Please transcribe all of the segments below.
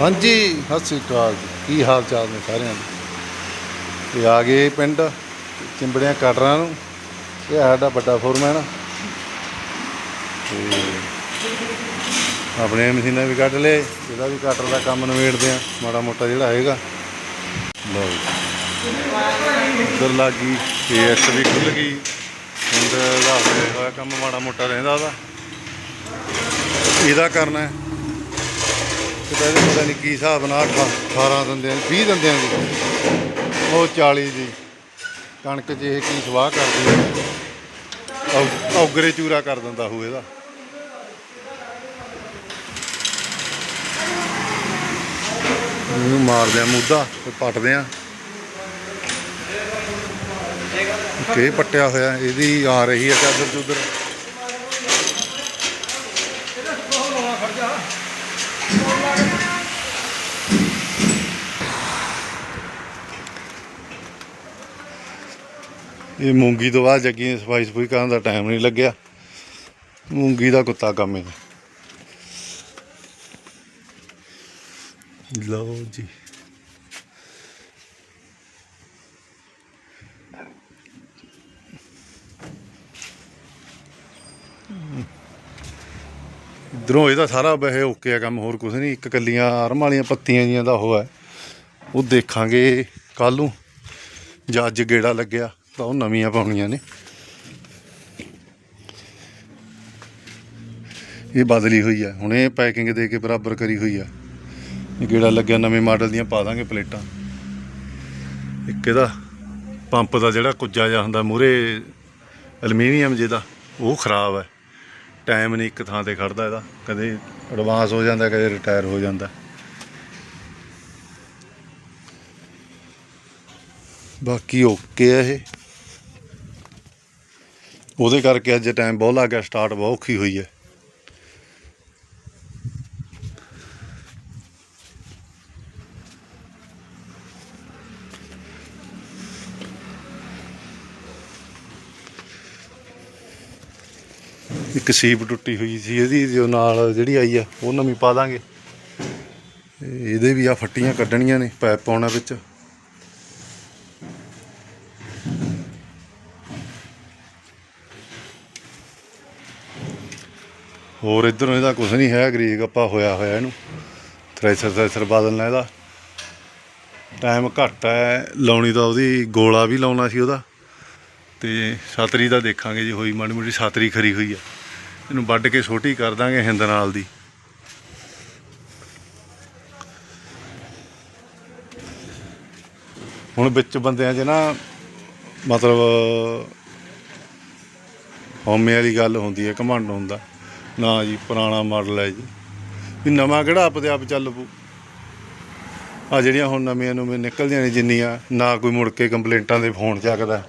ਹਾਂਜੀ, ਸਤਿ ਸ੍ਰੀ ਅਕਾਲ ਜੀ। ਕੀ ਹਾਲ ਚਾਲ ਨੇ ਸਾਰਿਆਂ ਦੇ? ਤੇ ਆ ਗਏ ਪਿੰਡ ਚਿੰਬੜਿਆਂ ਕਟਰਾਂ ਨੂੰ। ਇਹ ਸਾਡਾ ਵੱਡਾ ਫੋਰਮੈਨ ਤੇ ਆਪਣੇ ਮਸ਼ੀਨਾਂ ਵੀ ਕੱਢ ਲਏ ਇਹਦਾ ਵੀ ਕਟਰ ਦਾ ਕੰਮ ਨਵੇੜਦੇ ਆ, ਮਾੜਾ ਮੋਟਾ ਜਿਹੜਾ ਹੈਗਾ। ਲਓ ਜੀ। ਉੱਧਰ ਲੱਗੀ ਏਐਸ ਵੀ ਖੁੱਲ ਗਈ। ਹੁਣ ਦਾ ਹੋਇਆ ਕੰਮ ਮਾੜਾ ਮੋਟਾ ਰਹਿੰਦਾ ਉਹਦਾ ਇਹਦਾ ਕਰਨਾ ਹੈ। ਤੇ ਪਹਿਲੇ ਪਤਾ ਨਹੀਂ ਕੀ ਹਿਸਾਬ ਨਾਲ 18 ਦਿੰਦੇ ਆ 20 ਦਿੰਦੇ ਆ ਉਹ 40 ਦੀ ਕਣਕ 'ਚ ਇਹ ਕੀ ਸਵਾਹ ਕਰਦੀ ਹੈ ਔ- ਔਗਰੇ ਚੂਰਾ ਕਰ ਦਿੰਦਾ ਹੂ ਇਹਦਾ। ਇਹਨੂੰ ਮਾਰਦੇ ਆ ਮੁੱਦਾ ਤੇ ਪੱਟਦੇ ਆ ਕੇ ਪੱਟਿਆ ਹੋਇਆ, ਇਹਦੀ ਆ ਰਹੀ ਹੈ ਚਾਦਰ ਚੁੱਦਰ। ਇਹ ਮੂੰਗੀ ਤੋਂ ਬਾਅਦ ਜੱਗੀ ਨੇ ਸਫ਼ਾਈ ਸਫੂਈ ਕਰਨ ਦਾ ਟਾਈਮ ਨਹੀਂ ਲੱਗਿਆ। ਮੂੰਗੀ ਦਾ ਕੁੱਤਾ ਕੰਮ ਹੈ ਲਓ ਜੀ। ਇਧਰੋਂ ਇਹਦਾ ਸਾਰਾ ਵੈਸੇ ਓਕੇ ਆ ਕੰਮ, ਹੋਰ ਕੁਝ ਨਹੀਂ। ਇੱਕ ਕੱਲੀਆਂ ਆਰਮ ਵਾਲੀਆਂ ਪੱਤੀਆਂ ਜੀਆਂ ਦਾ ਉਹ ਹੈ। ਉਹ ਦੇਖਾਂਗੇ ਕੱਲ ਨੂੰ। ਜੱਜ ਗੇੜਾ ਲੱਗਿਆ। ਤਾਂ ਉਹ ਨਵੀਆਂ ਪਾਉਣੀਆਂ ਨੇ। ਇਹ ਬਦਲੀ ਹੋਈ ਹੈ ਹੁਣ ਇਹ ਪੈਕਿੰਗ ਦੇ ਕੇ ਬਰਾਬਰ ਕਰੀ ਹੋਈ ਆ। ਇਹ ਗੇੜਾ ਲੱਗਿਆ, ਨਵੇਂ ਮਾਡਲ ਦੀਆਂ ਪਾ ਦਾਂਗੇ ਪਲੇਟਾਂ। ਇੱਕ ਇਹਦਾ ਪੰਪ ਦਾ ਜਿਹੜਾ ਕੁੱਜਾ ਜਿਹਾ ਹੁੰਦਾ ਮੂਰੇ ਐਲੂਮੀਨੀਅਮ ਜਿਹਦਾ, ਉਹ ਖਰਾਬ ਹੈ ਟਾਈਮ ਨਹੀਂ ਇੱਕ ਥਾਂ ਤੇ ਖੜਦਾ ਇਹਦਾ। ਕਦੇ ਐਡਵਾਂਸ ਹੋ ਜਾਂਦਾ, ਕਦੇ ਰਿਟਾਇਰ ਹੋ ਜਾਂਦਾ। ਬਾਕੀ ਓਕੇ ਹੈ ਇਹ। ਉਹਦੇ ਕਰਕੇ ਅੱਜ ਟਾਈਮ ਬਹੁਤ ਲੱਗ ਗਿਆ ਸਟਾਰਟ ਬਹੁਤ ਔਖੀ ਹੋਈ ਹੈ। ਇੱਕ ਸੀਪ ਟੁੱਟੀ ਹੋਈ ਸੀ ਇਹਦੀ ਜੋ ਨਾਲ ਜਿਹੜੀ ਆਈ ਆ, ਉਹ ਨਵੀਂ ਪਾ ਦਾਂਗੇ। ਇਹਦੇ ਵੀ ਆ ਫੱਟੀਆਂ ਕੱਢਣੀਆਂ ਨੇ ਪੈਪ ਪਾਉਣਾ ਵਿੱਚ। ਹੋਰ ਇਧਰੋਂ ਇਹਦਾ ਕੁਝ ਨਹੀਂ ਹੈ, ਗਰੀਕ ਗੱਪਾ ਹੋਇਆ ਹੋਇਆ ਇਹਨੂੰ। ਥ੍ਰੈਸ਼ਰ ਥ੍ਰੈਸ਼ਰ ਬਦਲਣਾ ਇਹਦਾ। ਟਾਈਮ ਘੱਟ ਹੈ, ਲਾਉਣੀ ਤਾਂ ਉਹਦੀ, ਗੋਲਾ ਵੀ ਲਾਉਣਾ ਸੀ ਉਹਦਾ। ਤੇ ਛਤਰੀ ਦਾ ਦੇਖਾਂਗੇ ਜੀ, ਹੋਈ ਮਾੜੀ ਮੋਟੀ ਛਤਰੀ ਖਰੀ ਹੋਈ ਆ। ਇਹਨੂੰ ਵੱਢ ਕੇ ਛੋਟੀ ਕਰ ਦਾਂਗੇ ਹਿੰਦ ਨਾਲ ਦੀ। ਹੁਣ ਵਿੱਚ ਬੰਦਿਆਂ 'ਚ ਨਾ, ਮਤਲਬ, ਹਉਮੈ ਵਾਲੀ ਗੱਲ ਹੁੰਦੀ ਹੈ, ਘਮੰਡ ਹੁੰਦਾ। ਨਾ ਜੀ, ਪੁਰਾਣਾ ਮਾਡਲ ਹੈ ਜੀ। ਵੀ ਨਵਾਂ ਕਿਹੜਾ ਆਪਦੇ ਆਪ ਚੱਲ ਪੂ ਆ ਜਿਹੜੀਆਂ ਹੁਣ ਨਵੀਆਂ ਨਵੀਆਂ ਨਿਕਲਦੀਆਂ ਨੇ ਜਿੰਨੀਆਂ, ਨਾ ਕੋਈ ਮੁੜ ਕੇ ਕੰਪਲੇਂਟਾਂ ਦੇ ਫੋਨ ਚੱਕਦਾ।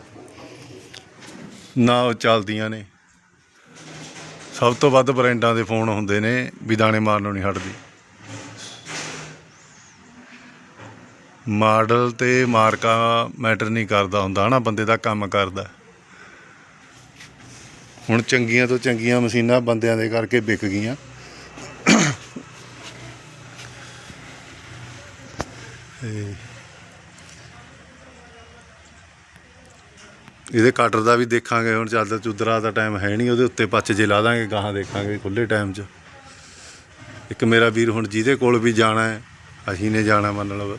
ਨਾ ਉਹ ਚੱਲਦੀਆਂ ਨੇ। ਸਭ ਤੋਂ ਵੱਧ ਬ੍ਰਾਂਡਾਂ ਦੇ ਫੋਨ ਹੁੰਦੇ ਨੇ ਵੀ ਦਾਣੇ ਮਾਰਨੋਂ ਨਹੀਂ ਹਟਦੀ। ਮਾਡਲ ਤੇ ਮਾਰਕਾ ਮੈਟਰ ਨਹੀਂ ਕਰਦਾ ਹੁੰਦਾ ਹਨਾ, ਬੰਦੇ ਦਾ ਕੰਮ ਕਰਦਾ। ਹੁਣ ਚੰਗੀਆਂ ਤੋਂ ਚੰਗੀਆਂ ਮਸ਼ੀਨਾਂ ਬੰਦਿਆਂ ਦੇ ਕਰਕੇ ਵਿਕ ਗਈਆਂ। ਇਹਦੇ ਕਟਰ ਦਾ ਵੀ ਦੇਖਾਂਗੇ, ਹੁਣ ਚੱਲਦਾ ਚੁੱਦਰਾ ਦਾ ਟਾਈਮ ਹੈ ਨਹੀਂ, ਉਹਦੇ ਉੱਤੇ ਪੱਚ ਜੇ ਲਾ ਦਾਂਗੇ, ਗਾਹਾਂ ਦੇਖਾਂਗੇ ਖੁੱਲੇ ਟਾਈਮ 'ਚ। ਇੱਕ ਮੇਰਾ ਵੀਰ ਹੁਣ ਜਿਹਦੇ ਕੋਲ ਵੀ ਜਾਣਾ ਹੈ, ਅਸੀਂ ਨੇ ਜਾਣਾ ਮੰਨ ਲਓ।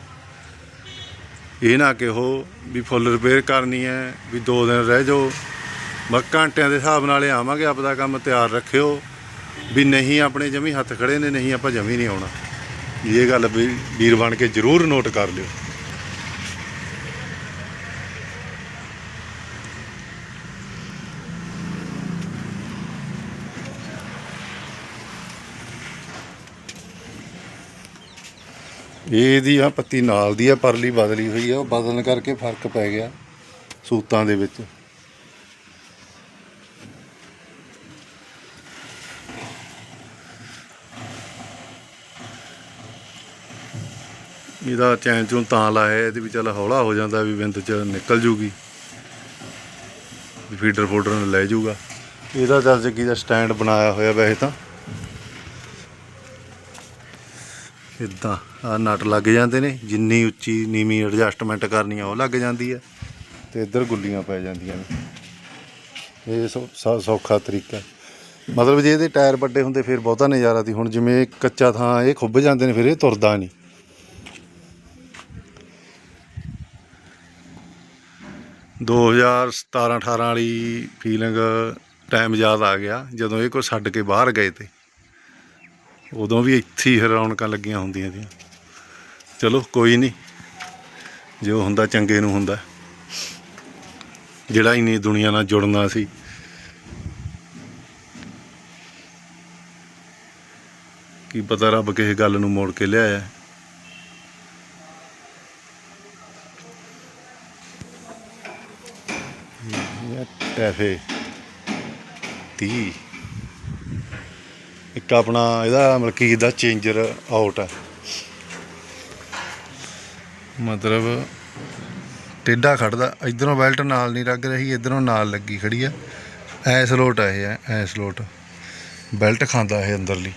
ਇਹ ਨਾ ਕਿਹੋ ਵੀ ਫੁੱਲ ਰਿਪੇਅਰ ਕਰਨੀ ਹੈ, ਵੀ ਦੋ ਦਿਨ ਰਹਿ ਜਾਓ ਬਸ ਘੰਟਿਆਂ ਦੇ ਹਿਸਾਬ ਨਾਲ ਹੀ ਆਵਾਂਗੇ, ਆਪਦਾ ਕੰਮ ਤਿਆਰ ਰੱਖਿਓ। ਵੀ ਨਹੀਂ ਆਪਣੇ ਜਮੀ ਹੱਥ ਖੜੇ ਨੇ, ਨਹੀਂ ਆਪਾਂ ਜਮੀ ਨਹੀਂ ਆਉਣਾ। ਇਹ ਗੱਲ ਵੀ ਵੀਰ ਬਣ ਕੇ ਜ਼ਰੂਰ ਨੋਟ ਕਰ ਲਿਓ। ਇਹਦੀ ਆ ਪੱਤੀ ਨਾਲ ਦੀ ਆ, ਪਰਲੀ ਬਦਲੀ ਹੋਈ ਆ, ਉਹ ਬਦਲਣ ਕਰਕੇ ਫ਼ਰਕ ਪੈ ਗਿਆ ਸੂਤਾਂ ਦੇ ਵਿੱਚ। ਇਹਦਾ ਚੈਨ ਚੋਂ ਤਾਂ ਲਾਇਆ, ਇਹਦੇ ਵੀ ਚੱਲ ਹੌਲਾ ਹੋ ਜਾਂਦਾ ਵੀ ਬਿੰਦ ਚ ਨਿਕਲ ਜੂਗੀ। ਵੀ ਫੀਡਰ ਫੋਡਰ ਨੂੰ ਲੈ ਜੂਗਾ। ਇਹਦਾ ਚੱਲ ਜੱਗੀ ਦਾ ਸਟੈਂਡ ਬਣਾਇਆ ਹੋਇਆ ਵੈਸੇ ਤਾਂ। ਇਦਾਂ ਆ ਨਟ ਲੱਗ ਜਾਂਦੇ ਨੇ, ਜਿੰਨੀ ਉੱਚੀ, ਨੀਵੀਂ ਐਡਜਸਟਮੈਂਟ ਕਰਨੀ ਆ ਉਹ ਲੱਗ ਜਾਂਦੀ ਆ। ਤੇ ਇੱਧਰ ਗੁੱਲੀਆਂ ਪੈ ਜਾਂਦੀਆਂ ਨੇ। ਇਹ ਸੌ- ਸੌ- ਸੌਖਾ ਤਰੀਕਾ। ਮਤਲਬ ਜੇ ਇਹਦੇ ਟਾਇਰ ਵੱਡੇ ਹੁੰਦੇ, ਫਿਰ ਬਹੁਤਾ ਨਜ਼ਾਰਾ ਸੀ। ਹੁਣ ਜਿਵੇਂ ਕੱਚਾ ਥਾਂ, ਇਹ ਖੁੱਭ ਜਾਂਦੇ ਨੇ, ਫਿਰ ਇਹ ਤੁਰਦਾ ਨਹੀਂ। ਦੋ ਹਜ਼ਾਰ 17 18 ਵਾਲੀ ਫੀਲਿੰਗ ਟਾਈਮ ਯਾਦ ਆ ਗਿਆ, ਜਦੋਂ ਇਹ ਕੋ ਛੱਡ ਕੇ ਬਾਹਰ ਗਏ ਤੇ। ਉਦੋਂ ਵੀ ਇੱਥੇ ਹੀ ਰੌਣਕਾਂ ਲੱਗੀਆਂ ਹੁੰਦੀਆਂ ਸੀ ਚਲੋ, ਕੋਈ ਨਹੀਂ ਜੋ ਹੁੰਦਾ ਚੰਗੇ ਨੂੰ ਹੁੰਦਾ। ਜਿਹੜਾ ਇੰਨੀ ਦੁਨੀਆ ਨਾਲ ਜੁੜਨਾ ਸੀ। ਕੀ ਪਤਾ ਰੱਬ ਕਿਸੇ ਗੱਲ ਨੂੰ ਮੋੜ ਕੇ ਲਿਆਇਆ। ਇਹ 30 ਇੱਕ ਆਪਣਾ ਇਹਦਾ ਮਲਕੀਤ ਦਾ ਚੇਂਜਰ ਆਊਟ ਹੈ ਮਤਲਬ ਟੇਡਾ ਖੜਦਾ। ਇਧਰੋਂ ਬੈਲਟ ਨਾਲ ਨਹੀਂ ਲੱਗ ਰਹੀ, ਇਧਰੋਂ ਨਾਲ ਲੱਗੀ ਖੜੀ ਆ। ਐਸ ਲੋਟ ਆ ਇਹ, ਐਸ ਲੋਟ। ਬੈਲਟ ਖਾਂਦਾ ਇਹ ਅੰਦਰਲੀ।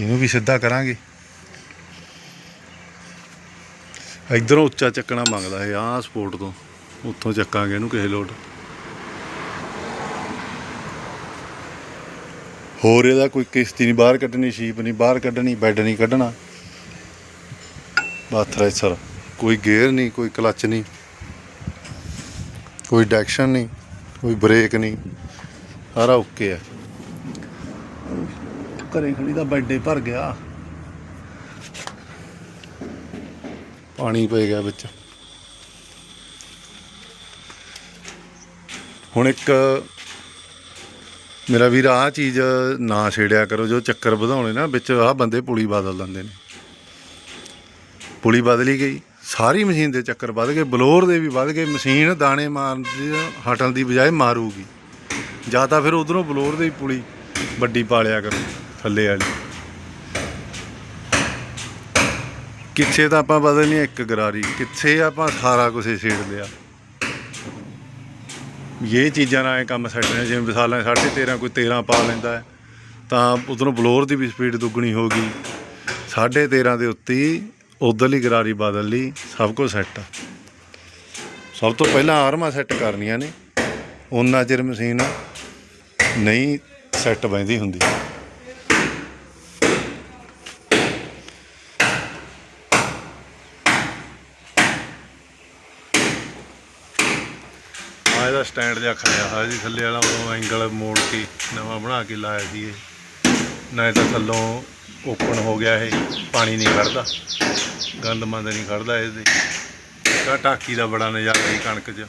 ਇਹਨੂੰ ਵੀ ਸਿੱਧਾ ਕਰਾਂਗੇ। ਇਧਰੋਂ ਉੱਚਾ ਚੱਕਣਾ ਮੰਗਦਾ ਇਹ ਆ ਸਪੋਰਟ ਤੋਂ। ਉੱਥੋਂ ਚੱਕਾਂਗੇ ਇਹਨੂੰ ਕਿਸੇ ਲੋਟ। ਹੋਰ ਇਹਦਾ ਕੋਈ ਕਿਸ਼ਤੀ ਨਹੀਂ, ਬਾਹਰ ਕੱਢਣੀ, ਸ਼ੀਪ ਨਹੀਂ, ਬਾਹਰ ਕੱਢਣੀ, ਬੈੱਡ ਨਹੀਂ ਕੱਢਣਾ। ਬਸ ਥ੍ਰੈਸ਼ਰ ਕੋਈ ਗੇਅਰ ਨਹੀਂ, ਕੋਈ ਕਲਚ ਨਹੀਂ, ਕੋਈ ਡੈਕਸ਼ਨ ਨਹੀਂ, ਕੋਈ ਬ੍ਰੇਕ ਨਹੀਂ, ਸਾਰਾ ਓਕੇ ਹੈ ਘਰੇ ਖੜੀ ਦਾ ਬੈੱਡੇ ਭਰ ਗਿਆ। ਪਾਣੀ ਪੈ ਗਿਆ ਵਿੱਚ। ਹੁਣ ਇੱਕ ਮੇਰਾ ਵੀਰ ਆਹ ਚੀਜ਼ ਨਾ ਛੇੜਿਆ ਕਰੋ, ਜੋ ਚੱਕਰ ਵਧਾਉਣੇ ਨਾ, ਵਿੱਚ ਆਹ ਬੰਦੇ ਪੁਲੀ ਬਦਲ ਦਿੰਦੇ ਨੇ। ਪੁਲੀ ਬਦਲੀ ਗਈ। ਸਾਰੀ ਮਸ਼ੀਨ ਦੇ ਚੱਕਰ ਵੱਧ ਗਏ। ਬਲੋਰ ਦੇ ਵੀ ਵੱਧ ਗਏ। ਮਸ਼ੀਨ ਦਾਣੇ ਮਾਰਨ ਦੀ, ਹਟਣ ਦੀ ਬਜਾਏ ਮਾਰੂਗੀ। ਜਾਂ ਤਾਂ ਫਿਰ ਉਧਰੋਂ ਬਲੋਰ ਦੇ ਹੀ ਪੁਲੀ ਵੱਡੀ ਪਾਲਿਆ ਕਰੋ, ਥੱਲੇ ਵਾਲੀ। ਕਿੱਥੇ ਤਾਂ ਆਪਾਂ ਬਦਲਣੀ ਇੱਕ ਗਰਾਰੀ। ਕਿੱਥੇ ਆਪਾਂ ਸਾਰਾ ਕੁਝ ਛੇੜ ਲਿਆ? ਇਹ ਚੀਜ਼ਾਂ ਨਾਲ ਇਹ ਕੰਮ ਸੈੱਟ ਨੇ, ਜਿਵੇਂ ਮਿਸਾਲਾਂ 13.5 ਕੋਈ 13 ਪਾ ਲੈਂਦਾ ਹੈ, ਤਾਂ ਉਧਰੋਂ ਬਲੋਰ ਦੀ ਵੀ ਸਪੀਡ ਦੁੱਗਣੀ ਹੋ ਗਈ। 13.5 ਦੇ ਉੱਤੇ ਹੀ ਉਧਰਲੀ ਗਰਾਰੀ ਬਦਲ ਲਈ ਸਭ ਕੁਝ ਸੈੱਟ ਆ। ਸਭ ਤੋਂ ਪਹਿਲਾਂ ਆਰਮਾਂ ਸੈੱਟ ਕਰਨੀਆਂ ਨੇ। ਉਹਨਾਂ ਚਿਰ ਮਸ਼ੀਨ ਨਹੀਂ ਸੈੱਟ ਬੈਂਦੀ ਹੁੰਦੀ। ਇਹਦਾ ਸਟੈਂਡ ਜਿਹਾ ਖੜਿਆ ਹੋਇਆ ਜੀ, ਥੱਲੇ ਵਾਲਾ ਉਹ ਐਂਗਲ ਮੋੜ ਕੇ ਨਵਾਂ ਬਣਾ ਕੇ ਲਾਇਆ ਸੀ ਇਹ। ਨਾ ਤਾਂ ਥੱਲੋਂ ਓਪਨ ਹੋ ਗਿਆ ਇਹ, ਪਾਣੀ ਨਹੀਂ ਖੜਦਾ, ਗੰਦ ਮੰਦ ਨਹੀਂ ਖੜਦਾ ਇਹਦੇ ਤਾਂ। ਟਾਕੀ ਦਾ ਬੜਾ ਨਜ਼ਾਰਾ ਸੀ ਕਣਕ 'ਚ।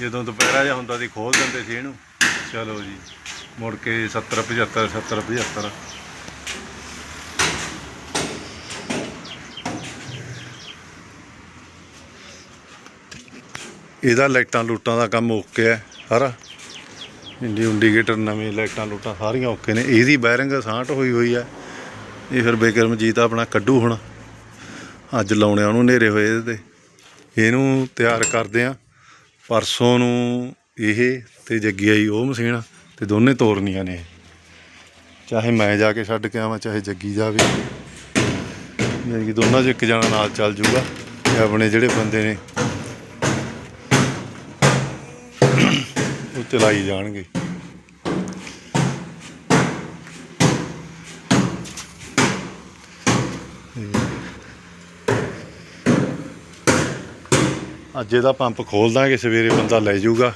ਜਦੋਂ ਦੁਪਹਿਰਾ ਜਿਹਾ ਹੁੰਦਾ ਸੀ ਖੋਲ ਦਿੰਦੇ ਸੀ ਇਹਨੂੰ। ਚਲੋ ਜੀ, ਮੁੜ ਕੇ 70 75 70 75 ਇਹਦਾ ਲਾਈਟਾਂ ਲੂਟਾਂ ਦਾ ਕੰਮ ਓਕੇ ਹੈ, ਸਾਰਾ। ਇੰਡੀ ਇੰਡੀਕੇਟਰ ਨਵੇਂ ਲਾਈਟਾਂ ਲੂਟਾਂ ਸਾਰੀਆਂ ਓਕੇ ਨੇ। ਇਹਦੀ ਬੈਰਿੰਗ ਸਾਂਟ ਹੋਈ ਹੋਈ ਹੈ। ਇਹ ਫਿਰ ਬੇਕਰਮਜੀਤ ਆਪਣਾ ਕੱਢੂ ਹੁਣ। ਅੱਜ ਲਾਉਣੇ ਉਹਨੂੰ ਨੇਰੇ ਹੋਏ ਇਹਦੇ ਇਹਨੂੰ ਤਿਆਰ ਕਰਦੇ ਆ। ਪਰਸੋਂ ਨੂੰ ਇਹ ਤੇ ਜੱਗੀ ਆਈ ਉਹ ਮਸ਼ੀਨ ਤੇ ਦੋਨੇ ਤੋਰਨੀਆਂ ਨੇ। ਇਹ। ਚਾਹੇ ਮੈਂ ਜਾ ਕੇ ਛੱਡ ਕੇ ਆਵਾਂ, ਚਾਹੇ ਜੱਗੀ ਜਾਵੇ। ਮੇਰੇ ਕਿ ਦੋਨਾਂ 'ਚ ਇੱਕ ਜਣਾ ਨਾਲ ਚੱਲ ਜੂਗਾ। ਤੇ ਆਪਣੇ ਜਿਹੜੇ ਬੰਦੇ ਨੇ। ਚਲਾਈ ਜਾਣਗੇ। ਅੱਜ ਇਹਦਾ ਪੰਪ ਖੋਲ ਦਾਂਗੇ, ਸਵੇਰੇ ਬੰਦਾ ਲੈ ਜਾਊਗਾ।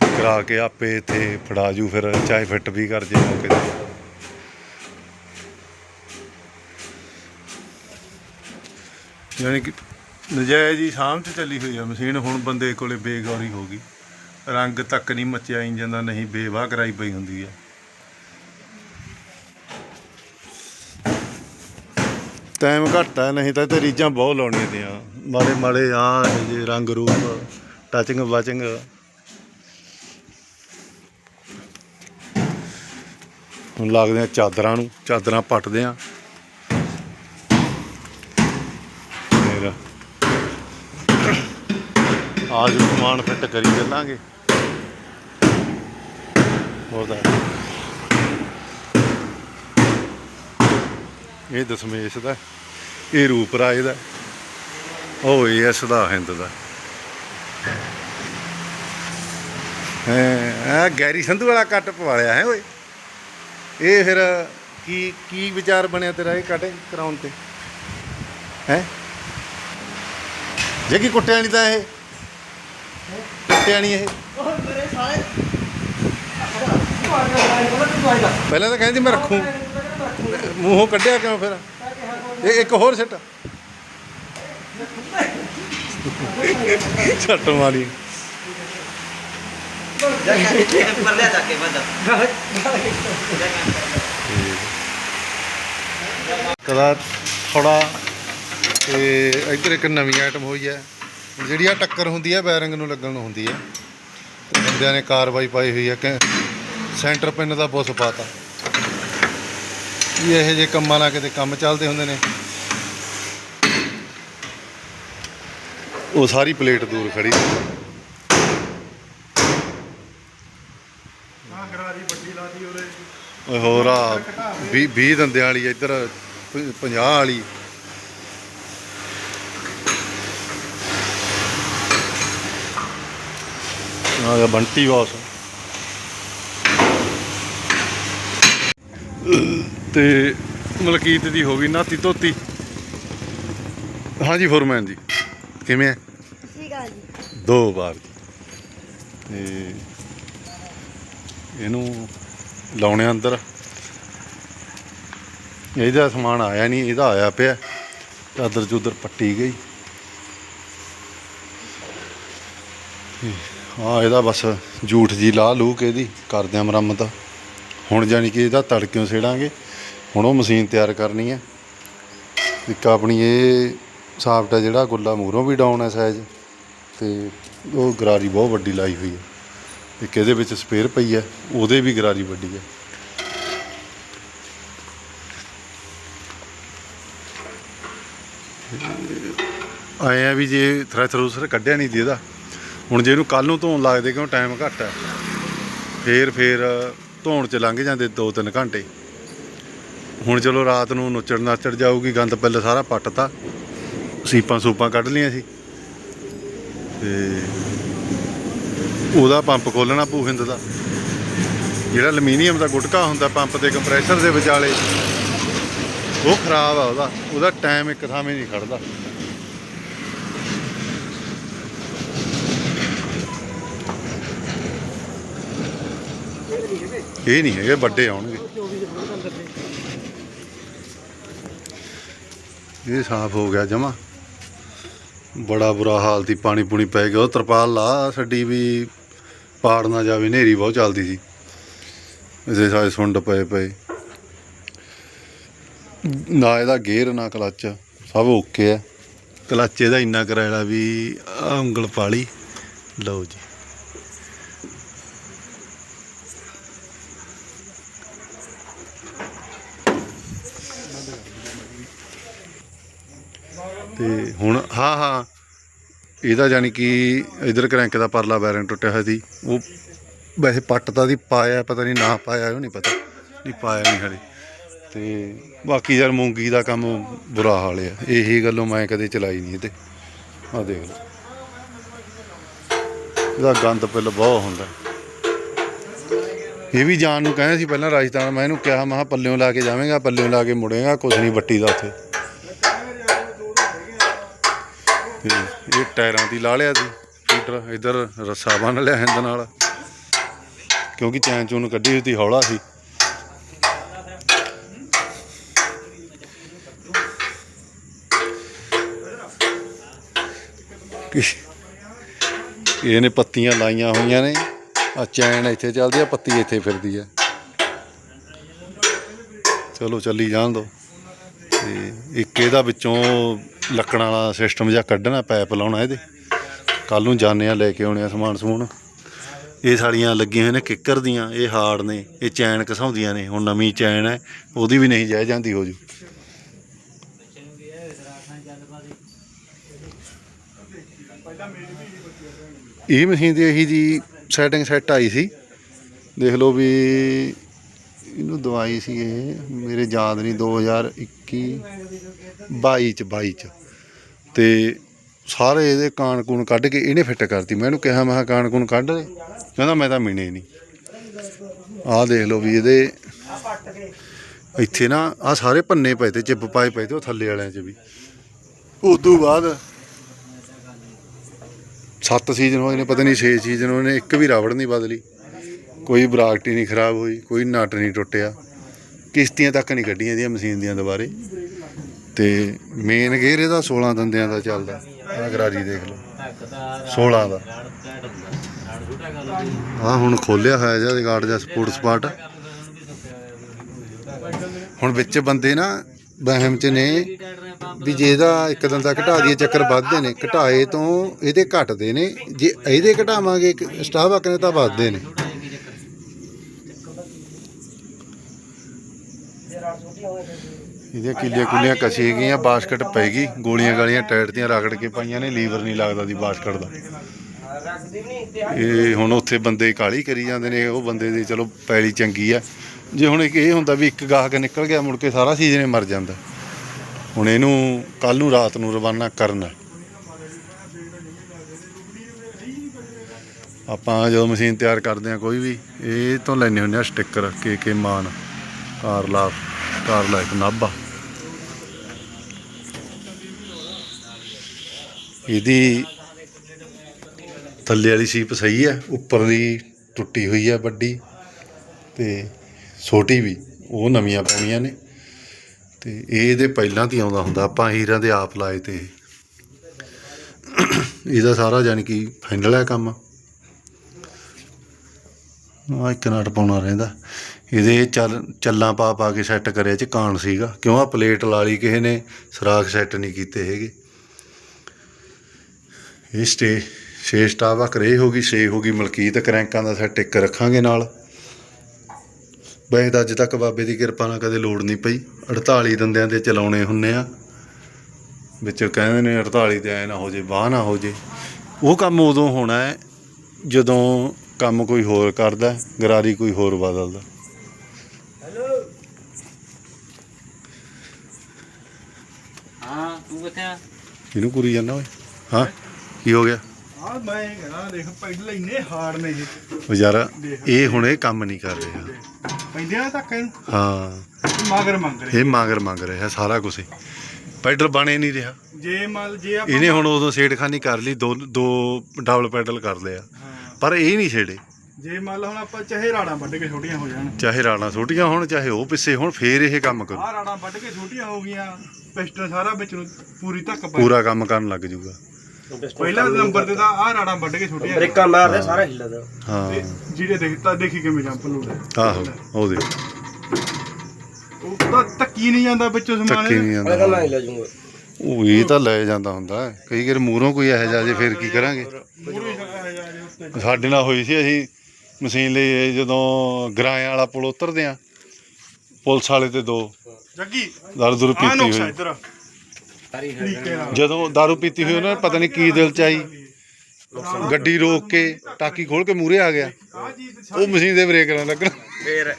ਕਰਾ ਕੇ ਆਪੇ ਇੱਥੇ ਫੜਾ ਜੂ ਫਿਰ, ਚਾਹੇ ਫਿੱਟ ਵੀ ਕਰ ਜੇ ਮੌਕੇ ਤੇ। ਯਾਨੀ ਕਿ ਨਜਾਇਜ਼ ਹੀ ਸਾਂਭ 'ਚ ਚੱਲੀ ਹੋਈ ਆ ਮਸ਼ੀਨ, ਹੁਣ ਬੰਦੇ ਕੋਲੇ ਬੇਗੌਰੀ ਹੋ ਗਈ। ਰੰਗ ਤੱਕ ਨਹੀਂ ਮੱਚਿਆ ਇੰਜਨ ਦਾ ਨਹੀਂ, ਬੇਵਾਹ ਕਰਾਈ ਪਈ ਹੁੰਦੀ ਹੈ ਟਾਈਮ ਘੱਟ ਹੈ ਨਹੀਂ ਤਾਂ ਤੇ ਰੀਜਾਂ ਬਹੁਤ ਲਾਉਣੀਆਂ ਦੀਆਂ ਮਾੜੇ ਮਾੜੇ ਆ ਜੇ ਰੰਗ ਰੂਪ ਟਚਿੰਗ ਵਾਚਿੰਗ ਹੁਣ ਲੱਗਦੇ ਆ ਚਾਦਰਾਂ ਨੂੰ, ਚਾਦਰਾਂ ਪੱਟਦੇ ਆ ਫਿਰ ਆਜ ਸਮਾਨ ਫਿੱਟ ਕਰੀ ਚੱਲਾਂਗੇ। ਉਹਦਾ ਇਹ ਦਸ਼ਮੇਸ਼ ਦਾ, ਇਹ ਰੂਪ ਰਾਜ ਦਾ, ਉਹ ਇਸ ਦਾ, ਹਿੰਦ ਦਾ। ਹੈ ਆ ਗੈਰੀ ਸੰਧੂ ਵਾਲਾ ਕੱਟ ਪਵਾਲਿਆ ਹੈ ਓਏ। ਇਹ ਫਿਰ ਕੀ ਕੀ ਵਿਚਾਰ ਬਣਿਆ ਤੇਰਾ ਇਹ ਕੱਟ ਕਰਾਉਣ ਤੇ? ਹੈ? ਜੇ ਕੀ ਕੁੱਟਿਆ ਨਹੀਂ ਤਾਂ ਇਹ? ਕੁੱਟਿਆ ਨਹੀਂ ਇਹ। ਪਹਿਲਾਂ ਤਾਂ ਕਹਿੰਦੀ ਮੈਂ ਰੱਖੂ। ਮੂੰਹੋਂ ਕੱਢਿਆ ਕਿਉਂ ਫਿਰ? ਇਹ ਇੱਕ ਹੋਰ ਸਿੱਟ ਛੱਟ ਮਾਰੀ। ਪਰ ਲਿਆ ਜਾ ਕੇ ਬੰਦਾ ਕਦਾ ਥੋੜਾ ਤੇ ਇੱਧਰ ਇੱਕ ਨਵੀਂ ਆਈਟਮ ਹੋਈ ਹੈ। ਜਿਹੜੀ ਆ ਟੱਕਰ ਹੁੰਦੀ ਹੈ ਬੈਰਿੰਗ ਨੂੰ ਲੱਗਣ ਨੂੰ ਹੁੰਦੀ ਹੈ ਬੰਦਿਆਂ ਨੇ ਕਾਰਵਾਈ ਪਾਈ ਹੋਈ ਹੈ ਕਿ ਸੈਂਟਰ ਪਿੰਨ ਦਾ ਬੁੱਸ ਪਾਤਾ। ਇਹ ਇਹੋ ਜਿਹੇ ਕੰਮਾਂ ਨਾਲ ਕਿਤੇ ਕੰਮ ਚੱਲਦੇ ਹੁੰਦੇ ਨੇ। ਉਹ ਸਾਰੀ ਪਲੇਟ ਦੂਰ ਖੜੀ ਓਏ ਹੋਰ ਆ 20 20 ਦੰਦਿਆਂ ਵਾਲੀ ਇੱਧਰ 50 ਵਾਲੀ। ਆ ਗਿਆ ਬੰਟੀ ਬਾਸ ਤੇ ਮਲਕੀਤ ਦੀ ਹੋ ਗਈ ਨਾਤੀ ਧੋਤੀ? ਹਾਂਜੀ ਫੋਰਮੈਨ ਜੀ। ਕਿਵੇਂ ਹੈ ਠੀਕ ਆ ਜੀ। ਦੋ ਵਾਰ ਜੀ। ਤੇ ਇਹਨੂੰ ਲਾਉਣੇ ਅੰਦਰ। ਇਹਦਾ ਸਮਾਨ ਆਇਆ ਨਹੀਂ ਇਹਦਾ ਆਇਆ ਪਿਆ। ਚਾਦਰ ਚੂਦਰ ਪੱਟੀ ਗਈ। ਹਾਂ, ਇਹਦਾ ਬਸ ਝੂਠ ਜੀ ਲਾ ਲੂ ਕੇ ਇਹਦੀ ਕਰਦੇ ਆ। ਮੁਰੰਮਤ ਹੁਣ ਜਾਨੀ ਕਿ ਇਹਦਾ ਤੜਕਿਓ ਸੇੜਾਂਗੇ? ਹੁਣ ਉਹ ਮਸ਼ੀਨ ਤਿਆਰ ਕਰਨੀ ਹੈ ਇੱਕ ਆਪਣੀ ਇਹ ਸਾਫਟ ਹੈ ਜਿਹੜਾ ਗੁੱਲਾ ਮੂਹਰੋਂ ਵੀ ਡਾਊਨ ਹੈ ਸਾਈਜ਼ ਤੇ ਉਹ ਗਰਾਰੀ ਬਹੁਤ ਵੱਡੀ ਲਾਈ ਹੋਈ ਹੈ ਇੱਕ ਇਹਦੇ ਵਿੱਚ ਸਪੇਅਰ ਪਈ ਹੈ ਉਹਦੇ ਵੀ ਗਰਾਰੀ ਵੱਡੀ ਹੈ ਆਏ ਵੀ ਜੇ ਥਰੈਥਰੂਸਰ ਕੱਢਿਆ ਨਹੀਂ ਦੀ ਇਹਦਾ। ਹੁਣ ਜੇ ਇਹਨੂੰ ਕੱਲ ਨੂੰ ਧੋਣ ਲੱਗਦੇ ਕਿਉਂ? ਟਾਈਮ ਘੱਟ ਹੈ। ਫੇਰ ਫੇਰ ਧੋਣ ਚ ਲੰਘ ਜਾਂਦੇ 2-3 ਘੰਟੇ। ਹੁਣ ਚਲੋ ਰਾਤ ਨੂੰ ਨੁੱਚੜ ਨਾਚੜ ਜਾਊਗੀ, ਗੰਦ ਪਹਿਲੇ ਸਾਰਾ ਪੱਟਤਾ। ਸੀਪਾਂ ਸੂਪਾਂ ਕੱਢ ਲਈਆਂ ਸੀ। ਤੇ ਉਹਦਾ ਪੰਪ ਖੋਲਣਾ ਭੂਹਿੰਦ ਦਾ। ਜਿਹੜਾ ਅਲਮੀਨੀਅਮ ਦਾ ਗੁਟਕਾ ਹੁੰਦਾ ਪੰਪ ਦੇ ਕੰਪਰੈਸਰ ਦੇ ਵਿਚਾਲੇ, ਉਹ ਖਰਾਬ ਆ ਉਹਦਾ। ਉਹਦਾ ਟਾਈਮ ਇੱਕ ਥਾਵੇਂ ਨਹੀਂ ਖੜਦਾ। ਇਹ ਨਹੀਂ ਹੈਗੇ, ਵੱਡੇ ਆਉਣਗੇ। ਇਹ ਸਾਫ਼ ਹੋ ਗਿਆ ਜਮਾ। ਬੜਾ ਬੁਰਾ ਹਾਲ ਸੀ, ਪਾਣੀ ਪੂਣੀ ਪੈ ਗਿਆ। ਉਹ ਤਰਪਾਲ ਲਾ ਛੱਡੀ ਵੀ ਪਾੜ ਨਾ ਜਾਵੇ, ਹਨੇਰੀ ਬਹੁਤ ਚੱਲਦੀ ਸੀ। ਇਸੇ ਸਾਰੇ ਸੁੰਡ ਪਏ ਪਏ। ਨਾ ਇਹਦਾ ਗੇਅਰ, ਨਾ ਕਲੱਚ। ਸਭ ਓਕੇ ਆ। ਕਲੱਚ ਇਹਦਾ ਇੰਨਾ ਕਰਾਇਆ ਵੀ ਆਹ ਉਂਗਲ ਪਾਲੀ। ਲਓ ਜੀ। ਤੇ ਹੁਣ, ਹਾਂ ਹਾਂ। ਇਹਦਾ ਜਾਨੀ ਕਿ ਇਧਰ ਕਰੈਂਕ ਦਾ ਪਰਲਾ ਬੈਰਿੰਗ ਟੁੱਟਿਆ ਹੋਇਆ ਸੀ। ਉਹ ਵੈਸੇ ਪੱਟ ਤਾਂ ਦੀ ਪਾਇਆ, ਪਤਾ ਨਹੀਂ ਨਾ ਪਾਇਆ ਉਹ ਨਹੀਂ ਪਤਾ। ਨਹੀਂ ਪਾਇਆ ਨਹੀਂ ਹਲੇ। ਤੇ ਬਾਕੀ ਯਾਰ ਮੂੰਗੀ ਦਾ ਕੰਮ ਬੁਰਾ ਹਾਲ ਆ। ਇਹੀ ਗੱਲੋਂ ਮੈਂ ਕਦੇ ਚਲਾਈ ਨਹੀਂ ਇਹਤੇ ਆ ਦੇਖ ਲਓ। ਇਹਦਾ ਗੰਦ ਪਿੱਲ ਬਹੁਤ ਹੁੰਦਾ। ਇਹ ਵੀ ਜਾਣ ਨੂੰ ਕਹਿੰਦਾ ਸੀ ਪਹਿਲਾਂ ਰਾਜਸਥਾਨ, ਮੈਂ ਇਹਨੂੰ ਕਿਹਾ, ਮੈਂ ਕਿਹਾ ਪੱਲਿਓਂ ਲਾ ਕੇ ਜਾਵੇਂਗਾ, ਪੱਲਿਓਂ ਲਾ ਕੇ ਮੁੜੇਗਾ, ਕੁਛ ਨਹੀਂ ਵੱਟੀ ਦਾ ਉੱਥੇ। ਤੇ ਇਹ ਟਾਇਰਾਂ ਦੀ ਲਾ ਲਿਆ ਸੀ ਸਕੂਟਰ ਇਧਰ ਰੱਸਾ ਬੰਨ ਲਿਆ ਹਿੰਦ ਨਾਲ। ਕਿਉਂਕਿ ਚੈਨ ਚੂਨ ਕੱਢੀ ਹੋਈ ਸੀ, ਹੌਲਾ ਸੀ। ਇਹਨੇ ਪੱਤੀਆਂ ਲਾਈਆਂ ਹੋਈਆਂ ਨੇ। ਆ ਚੈਨ ਇੱਥੇ ਚੱਲਦੀ ਆ, ਪੱਤੀ ਇੱਥੇ ਫਿਰਦੀ ਆ। ਚਲੋ, ਚੱਲੀ ਜਾਣ ਦੋ। ਤੇ ਇੱਕ ਇਹਦਾ ਵਿੱਚੋਂ ਲੱਕੜਾਂ ਵਾਲਾ ਸਿਸਟਮ ਜਿਹਾ ਕੱਢਣਾ, ਪਾਈਪ ਲਾਉਣਾ ਇਹਦੇ। ਕੱਲ ਨੂੰ ਜਾਣੇ ਆ, ਲੈ ਕੇ ਆਉਣੇ ਆ ਸਮਾਨ ਸਮੂਨ। ਇਹ ਸਾਲੀਆਂ ਲੱਗੀਆਂ ਹੋਈਆਂ ਨੇ ਕਿੱਕਰ ਦੀਆਂ, ਇਹ ਹਾਰਡ ਨੇ, ਇਹ ਚੈਨ ਘਸਾਉਂਦੀਆਂ ਨੇ, ਹੁਣ ਨਵੀਂ ਚੈਨ ਹੈ, ਉਹਦੀ ਵੀ ਨਹੀਂ ਜਾਇ ਜਾਂਦੀ ਹੋ ਜੂ। ਇਹ ਮਸ਼ੀਨ ਦੀ ਇਹੀ ਜੀ ਸੈਟਿੰਗ ਸੈੱਟ ਆਈ ਸੀ। ਦੇਖ ਲਓ ਵੀ ਇਹਨੂੰ ਦਵਾਈ ਸੀ ਇਹ, ਮੇਰੇ ਯਾਦ ਨਹੀਂ 2021 22 ਚ 22 ਚ। ਤੇ ਸਾਰੇ ਇਹਦੇ ਕਾਨ ਕੂਨ ਕੱਢ ਕੇ ਇਹਨੇ ਫਿੱਟ ਕਰਤੀ। ਮੈਂ ਇਹਨੂੰ ਕਿਹਾ, ਮੈਂ ਕਿਹਾ ਕਾਨ ਕੂਨ ਕੱਢ ਦੇ। ਕਹਿੰਦਾ, ਮੈਂ ਤਾਂ ਮਿਣੇ ਨਹੀਂ। ਆਹ ਦੇਖ ਲਓ ਵੀ ਇਹਦੇ ਇੱਥੇ ਨਾ ਆ ਸਾਰੇ ਪੰਨੇ ਪਏ ਤੇ, ਚਿੱਬ ਪਾਏ ਪਏ ਤੇ, ਉਹ ਥੱਲੇ ਵਾਲਿਆਂ 'ਚ ਵੀ। ਉਦੋਂ ਬਾਅਦ ਸੱਤ ਸੀਜ਼ਨ ਹੋਏ ਨੇ, ਪਤਾ ਨਹੀਂ 6 ਸੀਜ਼ਨ ਹੋਏ ਨੇ, ਇੱਕ ਵੀ ਰਾਵੜ ਨਹੀਂ ਬਦਲੀ। ਕੋਈ ਬਰਾਕਟੀ ਨਹੀਂ ਖਰਾਬ ਹੋਈ, ਕੋਈ ਨਟ ਨਹੀਂ ਟੁੱਟਿਆ। ਕਿਸ਼ਤੀਆਂ ਤੱਕ ਨਹੀਂ ਕੱਢੀਆਂ ਇਹਦੀਆਂ ਮਸ਼ੀਨ ਦੀਆਂ ਦੁਬਾਰੇ। ਤੇ ਮੇਨ ਗੇਅਰ ਇਹਦਾ 16 ਦੰਦਿਆਂ ਦਾ ਚੱਲਦਾ, ਆਹ ਗਰਾਰੀ ਦੇਖ ਲਓ। 16 ਦਾ। ਆ ਹੁਣ ਖੋਲਿਆ ਹੋਇਆ ਜਾਂ ਰਿਗਾਰਡ ਜਾਂ ਸਪੋਰਟ ਸਪਾਟ। ਹੁਣ ਵਿੱਚ ਬੰਦੇ ਨਾ ਵਹਿਮ ਚ ਨੇ ਵੀ ਜੇ ਇਹਦਾ ਇੱਕ ਦਿਨ ਦਾ ਘਟਾ ਦਈਏ, ਚੱਕਰ ਵੱਧਦੇ ਨੇ। ਘਟਾਏ ਤੋਂ ਇਹਦੇ ਘਟਦੇ ਨੇ। ਜੇ ਇਹਦੇ ਘਟਾਵਾਂਗੇ ਸਟਾਫ ਆਕਨੇ ਤਾਂ ਵੱਧਦੇ ਨੇ। ਇਹਦੀਆਂ ਕਿੱਲੀਆਂ ਕੁੱਲੀਆਂ ਕਸੀ ਗਈਆਂ, ਬਾਸਕਟ ਪੈ ਗਈ, ਗੋਲੀਆਂ ਗਾਲੀਆਂ ਟਾਇਰ ਦੀਆਂ ਰਗੜ ਕੇ ਪਾਈਆਂ ਨੇ, ਲੀਵਰ ਨਹੀਂ ਲੱਗਦਾ ਦੀ ਬਾਸਕਟ ਦਾ। ਇਹ ਹੁਣ ਉੱਥੇ ਬੰਦੇ ਕਾਲੀ ਕਰੀ ਜਾਂਦੇ ਨੇ, ਉਹ ਬੰਦੇ ਦੀ ਚਲੋ ਪੈਲੀ ਚੰਗੀ ਆ। ਜੇ ਹੁਣ ਇਹ ਹੁੰਦਾ ਵੀ ਇੱਕ ਗਾਹਕ ਨਿਕਲ ਗਿਆ, ਮੁੜ ਕੇ ਸਾਰਾ ਸੀਜ਼ਨ ਹੀ ਮਰ ਜਾਂਦਾ। ਹੁਣ ਇਹਨੂੰ ਕੱਲ ਨੂੰ, ਰਾਤ ਨੂੰ ਰਵਾਨਾ ਕਰਨਾ। ਆਪਾਂ ਜਦੋਂ ਮਸ਼ੀਨ ਤਿਆਰ ਕਰਦੇ ਆ ਕੋਈ ਵੀ, ਇਹ ਤੋਂ ਲੈਣੇ ਹੁੰਦੇ ਆ ਸਟicker, ਕੇ ਕੇ ਮਾਨ। ਕਾਰ ਲਾ ਕਾਰ ਲਾਈਫ ਨਾਭਾ। ਇਹਦੀ ਥੱਲੇ ਵਾਲੀ ਸੀਪ ਸਹੀ ਹੈ ਉੱਪਰ ਦੀ ਟੁੱਟੀ ਹੋਈ ਹੈ ਵੱਡੀ ਤੇ ਛੋਟੀ ਵੀ, ਉਹ ਨਵੀਆਂ ਪਾਉਣੀਆਂ ਨੇ। ਤੇ ਇਹ ਇਹਦੇ ਪਹਿਲਾਂ ਤੇ ਆਉਂਦਾ ਹੁੰਦਾ, ਆਪਾਂ ਹੀਰਾਂ ਦੇ ਆਪ ਲਾਏ ਤੇ ਇਹਦਾ ਸਾਰਾ ਜਾਨੀ ਕਿ ਫਾਈਨਲ ਹੈ ਕੰਮ। ਆ ਇੱਕ ਨਟ ਪਾਉਣਾ ਰਹਿੰਦਾ। ਇਹਦੇ ਚੱਲ, ਚੱਲਾਂ ਪਾ ਪਾ ਕੇ ਸੈੱਟ ਕਰਿਆ ਚ ਕਾਣ ਸੀਗਾ। ਕਿਉਂ ਆ ਪਲੇਟ ਲਾ ਲਈ ਕਿਸੇ ਨੇ? ਸਰਾਖ ਸੈੱਟ ਨਹੀਂ ਕੀਤੇ ਹੈਗੇ। ਇਹ ਸਟੇ, ਛੇ ਸਟਾਫ ਆ ਕਰੇ ਹੋ ਗਈ 6 ਹੋ ਗਈ, ਮਲਕੀਤ ਕਰੈਂਕਾਂ ਦਾ ਸੈੱਟ ਇੱਕ ਰੱਖਾਂਗੇ ਨਾਲ। ਵੈਸੇ ਤਾਂ ਅੱਜ ਤੱਕ ਬਾਬੇ ਦੀ ਕਿਰਪਾ ਨਾਲ ਕਦੇ ਲੋੜ ਨਹੀਂ ਪਈ। 48 ਦੰਦਿਆਂ ਦੇ ਚਲਾਉਣੇ ਹੁੰਨੇ ਆ। ਵਿੱਚ ਕਹਿੰਦੇ ਨੇ 48 ਤੇ ਐ ਨਾ ਹੋ ਜੇ ਬਾਹ ਨਾ ਹੋ ਜੇ। ਉਹ ਕੰਮ ਉਦੋਂ ਹੋਣਾ ਹੈ, ਜਦੋਂ ਕੰਮ ਕੋਈ ਹੋਰ ਕਰਦਾ, ਗਰਾਰੀ ਕੋਈ ਹੋਰ ਬਦਲਦਾ ਹਾਂ ਤੂੰ ਕਿੱਥੇ ਆ। ਇਹਨੂੰ ਕੁਰੀ ਜਾਂਦਾ ਓਏ। ਹਾਂ ਕੀ ਹੋ ਗਿਆ? ਆ ਮੈਂ ਕਹਿੰਦਾ ਦੇਖ ਪਹਿਲਾਂ ਇੰਨੇ ਹਾਰਡ ਨੇ ਇਹ। ਉਹ ਯਾਰ ਇਹ ਹੁਣ ਇਹ ਕੰਮ ਨਹੀਂ ਕਰ ਰਿਹਾ। ਪੈਂਦੇ ਆ ਧੱਕੇ ਨੂੰ। ਹਾਂ। ਮਗਰ ਮੰਗ ਰਹੇ। ਇਹ ਮਾਂਗਰ ਮੰਗ ਰਿਹਾ ਸਾਰਾ ਕੁਝ ਪੈਡਲ ਬਣੇ ਨਹੀਂ ਰਿਹਾ। ਜੇ ਮੰਨ ਜੇ ਆਪਾਂ ਇਹਨੇ ਹੁਣ ਉਦੋਂ ਛੇੜਖਾਨੀ ਕਰ ਲਈ ਦੋ ਦੋ ਡਬਲ ਪੈਡਲ ਕਰ ਲਿਆ। ਪਰ ਇਹ ਨਹੀਂ ਛੇੜੇ। ਜੇ ਮੰਨ ਲਾ ਹੁਣ ਆਪਾਂ ਚਾਹੇ ਰਾੜਾਂ ਵੱਢ ਕੇ ਛੋਟੀਆਂ ਹੋ ਜਾਣ। ਚਾਹੇ ਰਾਣਾ ਛੋਟੀਆਂ ਹੋਣ ਚਾਹੇ ਉਹ ਪਿੱਛੇ ਹੋਣ ਫੇਰ ਇਹ ਕੰਮ ਕਰੂ। ਆਹ ਰਾੜਾਂ ਵੱਢ ਕੇ ਛੋਟੀਆਂ ਹੋ ਗਈਆਂ ਪਿਸਟਨ ਸਾਰਾ ਵਿੱਚ ਨੂੰ ਪੂਰੀ ਧੱਕ ਪਾ ਪੂਰਾ ਕੰਮ ਕਰਨ ਲੱਗ ਜੂਗਾ ਪਹਿਲਾ ਨੰਬਰ ਤੇ ਤਾਂ ਆਹ ਰਾੜਾਂ ਵੱਢ ਕੇ ਛੋਟੀਆਂ ਬ੍ਰੇਕਾਂ ਮਾਰਦੇ ਸਾਰਾ ਹਿੱਲਦਾ ਹਾਂ। ਜਿਹੜੇ ਦੇਖਤਾ ਦੇਖੀ ਕਿਵੇਂ ਜੰਪ ਲੋਡ ਆਹੋ ਉਹਦੇ ਉਹ ਤਾਂ ਧੱਕੀ ਨਹੀਂ ਜਾਂਦਾ ਵਿੱਚੋਂ ਸਮਾਨ ਧੱਕੇ ਨਹੀਂ ਆਉਂਦਾ ਲੈ ਜਾਊਂਗਾ। ਉਹ ਇਹ ਤਾਂ ਲੈ ਜਾਂਦਾ ਹੁੰਦਾ। ਕਈ ਵਾਰ ਮੂਹਰੋਂ ਕੋਈ ਇਹੋ ਜਿਹਾ ਜੇ ਫੇਰ ਕੀ ਕਰਾਂਗੇ? ਪੂਰੀ ਇਹ ਜਾ ਜੇ ਉੱਤੇ। ਸਾਡੇ ਨਾਲ ਹੋਈ ਸੀ ਅਸੀਂ ਮਸ਼ੀਨ ਲਈ ਜਦੋਂ ਗਰਾਇਆਂ ਵਾਲਾ ਪੁਲ ਉਤਰਦੇ ਆ ਪੁਲਿਸ ਵਾਲੇ ਤੇ ਦੋ। ਜੱਗੀ ਦਾਰੂ ਦੂਰੂ ਆ ਪੀਤੀ ਹੋਈ। ਜਦੋਂ ਦਾਰੂ ਪੀਤੀ ਹੋਈ ਉਹਨਾਂ ਨੇ ਪਤਾ ਨਹੀਂ ਕੀ ਦਿਲ ਚ ਆਈ। ਗੱਡੀ ਰੋਕ ਕੇ ਟਾਕੀ ਖੋਲ ਕੇ ਮੂਰੇ ਆ ਗਿਆ। ਆ ਉਹ ਮਸ਼ੀਨ ਦੇ ਬ੍ਰੇਕ ਨਾਲ ਲੱਗਣਾ। ਫੇਰ?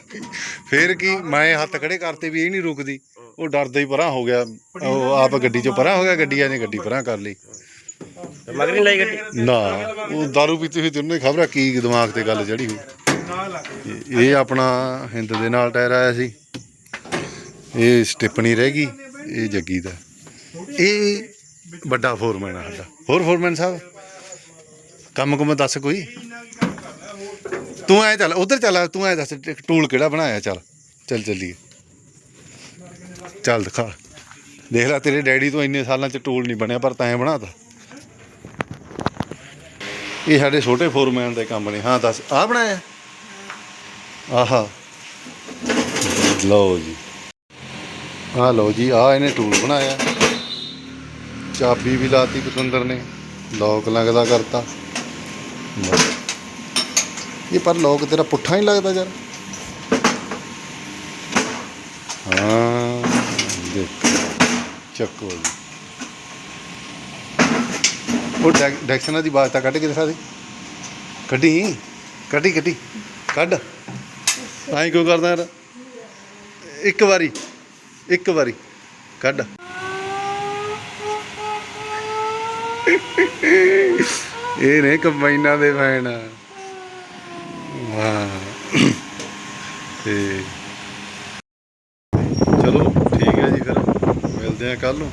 ਫੇਰ ਕੀ ਮੈਂ ਹੱਥ ਖੜੇ ਕਰਤੇ ਵੀ ਇਹ ਨਹੀਂ ਰੁਕਦੀ। ਉਹ ਡਰਦਾ ਹੀ ਪਰਾਂ ਹੋ ਗਿਆ। ਉਹ ਆਪ ਗੱਡੀ ਚੋਂ ਪਰਾਂ ਹੋ ਗਿਆ ਗੱਡੀਆਂ ਨੇ ਗੱਡੀ ਪਰਾਂ ਕਰ ਲਈ। ਮਗਰ ਨਹੀਂ ਲਾਈ ਗੱਡੀ? ਨਾ, ਉਹ ਦਾਰੂ ਪੀਤੀ ਹੋਈ ਤੇ ਉਹਨੇ ਖਬਰ ਕੀ ਦਿਮਾਗ ਤੇ ਗੱਲ ਚੜੀ ਹੋਈ। ਇਹ- ਇਹ ਆਪਣਾ ਹਿੰਦ ਦੇ ਨਾਲ ਟਾਇਰ ਆਇਆ ਸੀ। ਇਹ ਸਟਿਪਣੀ ਰਹਿ ਗਈ, ਇਹ ਜੱਗੀ ਦਾ ਇਹ ਵੱਡਾ ਫੋਰਮੈਨ ਆ ਸਾਡਾ। ਹੋਰ ਫੋਰਮੈਨ ਸਾਹਿਬ? ਕੰਮ ਕੁਮ ਦੱਸ ਕੋਈ? ਤੂੰ ਐ ਚੱਲ, ਉਧਰ ਚੱਲ, ਤੂੰ ਐ ਦੱਸ ਟੂਲ ਕਿਹੜਾ ਬਣਾਇਆ? ਚੱਲ ਚੱਲ ਚੱਲੀਏ। ਚੱਲ ਦਿਖਾ। ਦੇਖ ਲੈ, ਤੇਰੇ ਡੈਡੀ ਤੋਂ ਇੰਨੇ ਸਾਲਾਂ ਚ ਟੂਲ ਨਹੀਂ ਬਣਿਆ, ਪਰ ਤੈਂ ਬਣਾਤਾ। ਇਹ ਸਾਡੇ ਛੋਟੇ ਫੋਰਮੈਨ ਦੇ ਕੰਮ ਨੇ। ਹਾਂ, ਦੱਸ। ਆ ਬਣਾਇਆ? ਆਹਾ। ਲਓ ਜੀ। ਆ ਲਓ ਜੀ ਆ ਇਹਨੇ ਟੂਲ ਬਣਾਇਆ। ਚਾਬੀ ਵੀ ਲਾਤੀ ਪਤੰਦਰ ਨੇ। ਲੋਕ ਲੱਗਦਾ ਕਰਤਾ। ਇਹ ਪਰ ਲੋਕ ਤੇਰਾ ਪੁੱਠਾ ਹੀ ਲੱਗਦਾ ਯਾਰ। ਹਾਂ, ਦੇਖ। ਚੱਕੋ ਜੀ। ਉਹ ਡੈਕ- ਡੈਕਸ਼ਨਾਂ ਦੀ ਬਾਤ ਤਾਂ ਕੱਢ ਕੇ ਦਿਖਾ ਦੇ। ਕੱਢੀ? ਕੱਢੀ ਕੱਢੀ। ਕੱਢ। ਐਂ ਕਿਉਂ ਕਰਦਾ ਯਾਰ? ਇੱਕ ਵਾਰੀ ਇੱਕ ਵਾਰੀ। ਕੱਢ। ਇਹ ਨੇ ਕੰਬਾਈਨਾਂ ਦੇ ਫੈਨ। ਵਾਹ। ਤੇ ਚਲੋ, ਠੀਕ ਹੈ ਜੀ ਫਿਰ। ਮਿਲਦੇ ਆ ਕੱਲ ਨੂੰ।